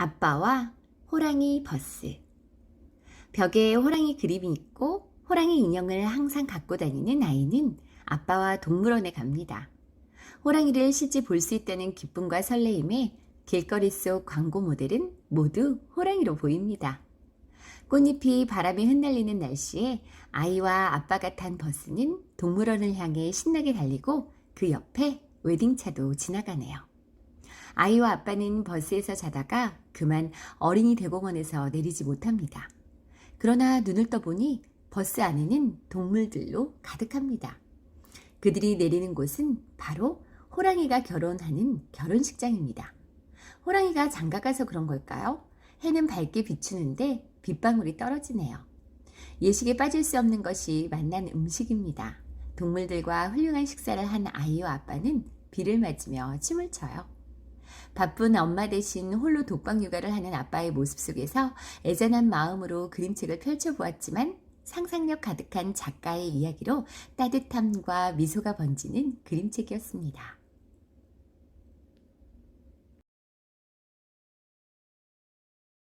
아빠와 호랑이 버스. 벽에 호랑이 그림이 있고 호랑이 인형을 항상 갖고 다니는 아이는 아빠와 동물원에 갑니다. 호랑이를 실제 볼 수 있다는 기쁨과 설레임에 길거리 속 광고 모델은 모두 호랑이로 보입니다. 꽃잎이 바람에 흩날리는 날씨에 아이와 아빠가 탄 버스는 동물원을 향해 신나게 달리고 그 옆에 웨딩차도 지나가네요. 아이와 아빠는 버스에서 자다가 그만 어린이 대공원에서 내리지 못합니다. 그러나 눈을 떠보니 버스 안에는 동물들로 가득합니다. 그들이 내리는 곳은 바로 호랑이가 결혼하는 결혼식장입니다. 호랑이가 장가가서 그런 걸까요? 해는 밝게 비추는데 빗방울이 떨어지네요. 예식에 빠질 수 없는 것이 만난 음식입니다. 동물들과 훌륭한 식사를 한 아이와 아빠는 비를 맞으며 춤을 춰요. 바쁜 엄마 대신 홀로 독방 육아를 하는 아빠의 모습 속에서 애잔한 마음으로 그림책을 펼쳐보았지만 상상력 가득한 작가의 이야기로 따뜻함과 미소가 번지는 그림책이었습니다.